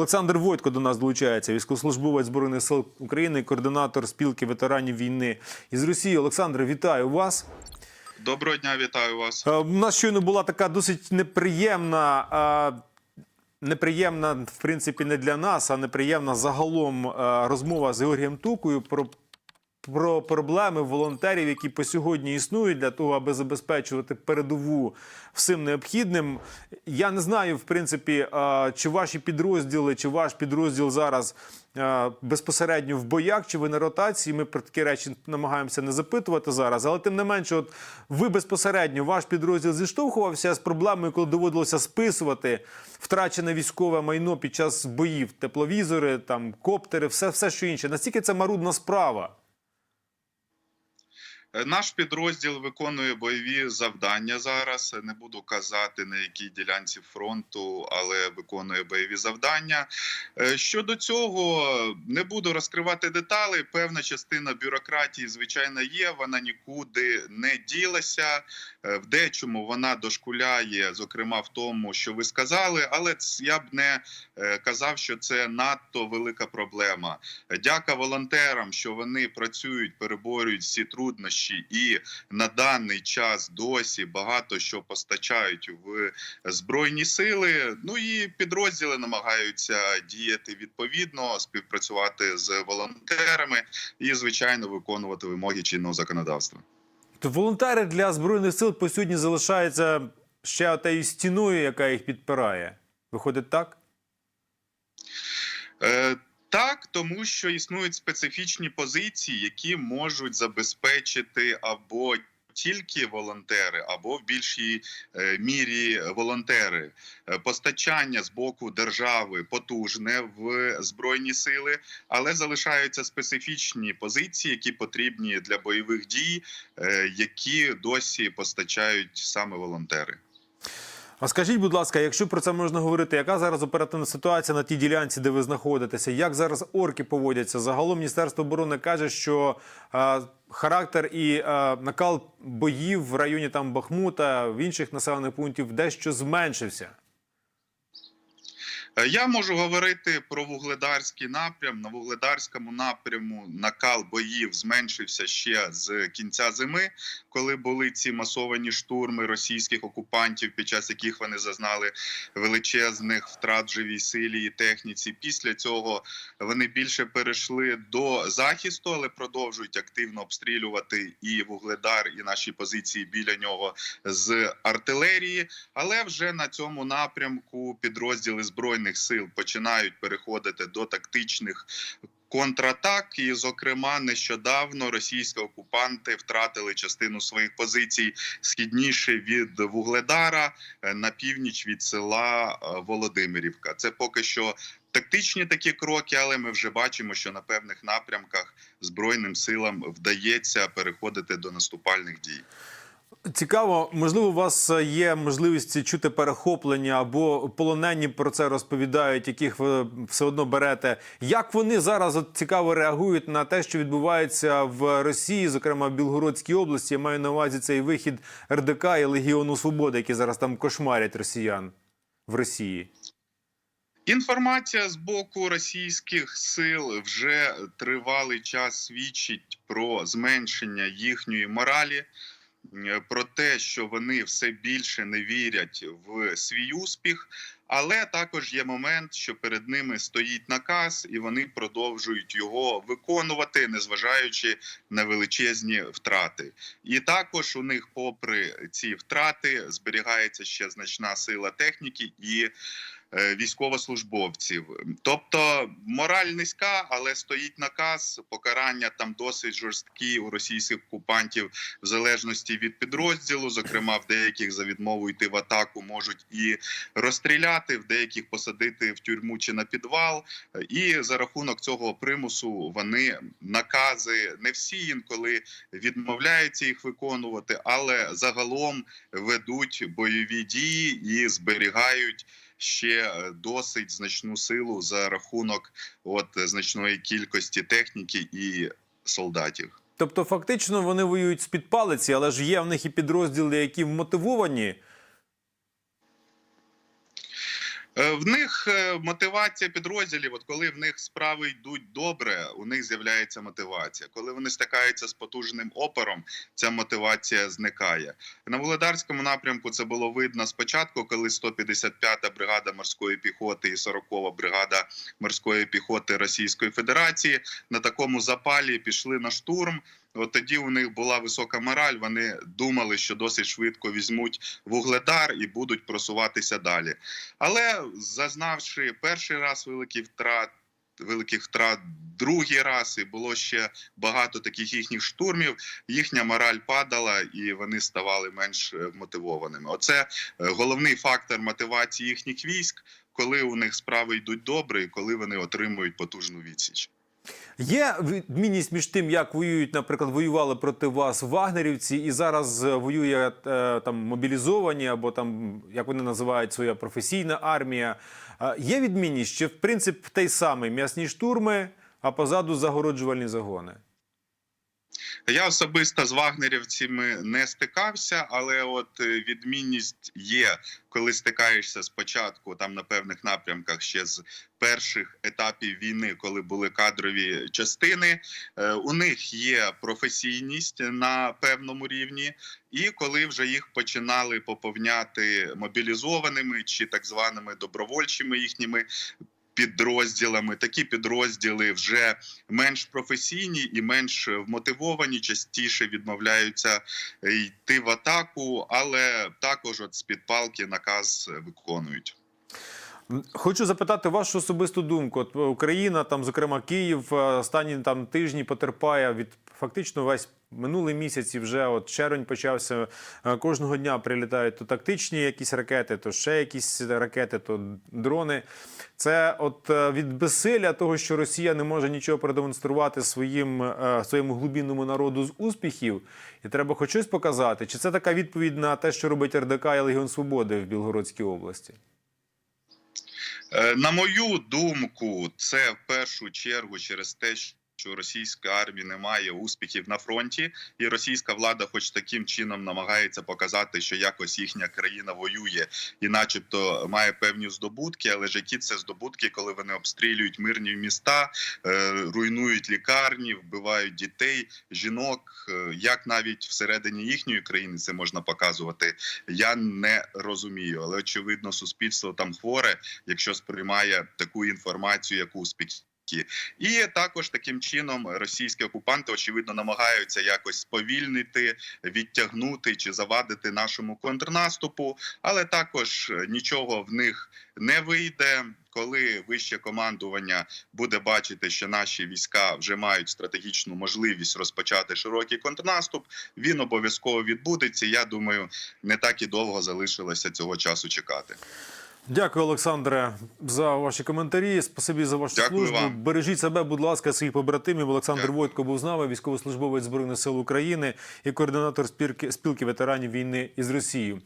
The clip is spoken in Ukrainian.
Олександр Войтко до нас долучається, військовослужбовець збройних сил України, координатор спілки ветеранів війни із Росії. Олександр, вітаю вас. Доброго дня, вітаю вас. Е, У нас щойно була така досить неприємна. е, Неприємна, в принципі, не для нас, а неприємна загалом е, розмова з Георгієм Тукою про, про проблеми волонтерів, які по сьогодні існують для того, аби забезпечувати передову всім необхідним. Я не знаю, в принципі, чи ваші підрозділи, чи ваш підрозділ зараз безпосередньо в боях, чи ви на ротації. Ми про такі речі намагаємося не запитувати зараз. Але тим не менше, от ви безпосередньо ваш підрозділ зіштовхувався з проблемою, коли доводилося списувати втрачене військове майно під час боїв, тепловізори, там коптери, все, все що інше. Настільки це марудна справа. Е, Наш підрозділ виконує бойові завдання зараз. Не буду казати на якій ділянці фронту, але виконує бойові завдання. Е, Щодо цього, не буду розкривати деталі. Певна частина бюрократії, звичайно, є. Вона нікуди не ділася. Е, В дечому вона дошкуляє, зокрема в тому, що ви сказали, але я б не казав, що це надто велика проблема. Дяка волонтерам, що вони працюють, переборюють всі труднощі, і на даний час досі багато що постачають в збройні сили. Ну і підрозділи намагаються діяти відповідно, співпрацювати з волонтерами і, звичайно, виконувати вимоги чинного законодавства. То волонтери для збройних сил по сьогодні залишаються ще отею стіною, яка їх підпирає. Виходить так? Е, Так, тому що існують специфічні позиції, які можуть забезпечити або тільки волонтери, або в більшій е, мірі волонтери. Е, Постачання з боку держави потужне в збройні сили, але залишаються специфічні позиції, які потрібні для бойових дій, е, які досі постачають саме волонтери. А скажіть, будь ласка, якщо про це можна говорити, яка зараз оперативна ситуація на тій ділянці, де ви знаходитеся? Як зараз орки поводяться? Загалом Міністерство оборони каже, що е, характер і е, накал боїв в районі там Бахмута, в інших населених пунктів дещо зменшився. Е, Я можу говорити про вугледарський напрям. На вугледарському напряму накал боїв зменшився ще з кінця зими, коли були ці масовані штурми російських окупантів, під час яких вони зазнали величезних втрат живій силі і техніці. Після цього вони більше перейшли до захисту, але продовжують активно обстрілювати і вугледар, і наші позиції біля нього з артилерії. Але вже на цьому напрямку підрозділи збройних сил починають переходити до тактичних. Контратак, і, зокрема, нещодавно російські окупанти втратили частину своїх позицій східніше від Вугледара е, на північ від села е, Володимирівка. Це поки що тактичні такі кроки, але ми вже бачимо, що на певних напрямках збройним силам вдається переходити до наступальних дій. Цікаво, можливо, у вас є можливість чути перехоплення або полонені про це розповідають, яких ви все одно берете. Як вони зараз от цікаво реагують на те, що відбувається в Росії, зокрема в Білгородській області? Я маю на увазі цей вихід РДК і Легіону Свободи, які зараз там кошмарять росіян в Росії. Інформація з боку російських сил вже тривалий час свідчить про зменшення їхньої моралі, про те, що вони все більше не вірять в свій успіх. Але також є момент, що перед ними стоїть наказ, і вони продовжують його виконувати, незважаючи на величезні втрати. І також у них, попри ці втрати, зберігається ще значна сила техніки і е, військовослужбовців. Тобто мораль низька, але стоїть наказ. Покарання там досить жорсткі у російських окупантів в залежності від підрозділу. Зокрема, в деяких за відмову йти в атаку можуть і розстріляти, в деяких посадити в тюрму чи на підвал. І за рахунок цього примусу вони накази не всі інколи відмовляються їх виконувати, але загалом ведуть бойові дії і зберігають ще е, досить значну силу за рахунок от значної кількості техніки і солдатів. Тобто, фактично, вони воюють з під палиці, але ж є в них і підрозділи, які вмотивовані. Е, В них е, мотивація підрозділів. От коли в них справи йдуть добре, у них з'являється мотивація. Коли вони стикаються з потужним опором, ця мотивація зникає. На Володарському напрямку це було видно спочатку, коли 155-та бригада морської піхоти і 40-та бригада морської піхоти Російської Федерації на такому запалі пішли на штурм. От тоді у них була висока мораль. Вони думали, що досить швидко візьмуть вугледар і будуть просуватися далі. Але зазнавши перший раз великий втрат, великих втрат, другий раз і було ще багато таких їхніх штурмів. Їхня мораль падала, і вони ставали менш е, мотивованими. Оце е, головний фактор мотивації їхніх військ, коли у них справи йдуть добре, і коли вони отримують потужну відсіч. Є відмінність між тим, як воюють, наприклад, воювали проти вас вагнерівці, і зараз е, воює е, там мобілізовані, або там як вони називають своя професійна армія. Е, Є відмінність, чи в принципі, той самий м'ясні штурми, а позаду загороджувальні загони. Я особисто з вагнерівцями не стикався, але от е, відмінність є, коли стикаєшся спочатку там на певних напрямках ще з перших етапів війни, коли були кадрові частини. Е, У них є професійність на певному рівні, і коли вже їх починали поповняти мобілізованими чи так званими добровольчими їхніми. Підрозділами такі підрозділи вже менш професійні і менш вмотивовані, частіше відмовляються йти в атаку, але також от з під палки наказ виконують. Хочу запитати вашу особисту думку. От Україна, там, зокрема, Київ, е, останні там тижні потерпає від фактично весь минулий місяць і вже от червень почався. е, Кожного дня прилітають то тактичні якісь ракети, то ще якісь ракети, то дрони. Це от е, від безсилля того, що Росія не може нічого продемонструвати своїм е, своєму глибинному народу з успіхів, і треба хоч щось показати. Чи це така відповідь на те, що робить РДК і Легіон Свободи в Білгородській області? На мою думку, це в першу чергу через те, що російська армія не має успіхів на фронті, і російська влада, хоч таким чином, намагається показати, що якось їхня країна воює і, начебто, має певні здобутки, але ж які це здобутки, коли вони обстрілюють мирні міста, е, руйнують лікарні, вбивають дітей, жінок. Е, Як навіть всередині їхньої країни це можна показувати, я не розумію. Але очевидно, суспільство там хворе, якщо сприймає таку інформацію, як успіхи. І також таким чином російські окупанти очевидно намагаються якось сповільнити, відтягнути чи завадити нашому контрнаступу, але також нічого в них не вийде. Коли вище командування буде бачити, що наші війська вже мають стратегічну можливість розпочати широкий контрнаступ, він обов'язково відбудеться. Я думаю, не так і довго залишилося цього часу чекати. Дякую, Олександре, за ваші коментарі. Спасибі за вашу Дякую службу. вам. Бережіть себе, будь ласка, своїх побратимів. Олександр Дякую. Войтко був з нами, військовослужбовець збройних сил України і координатор спілки спілки ветеранів війни із Росією.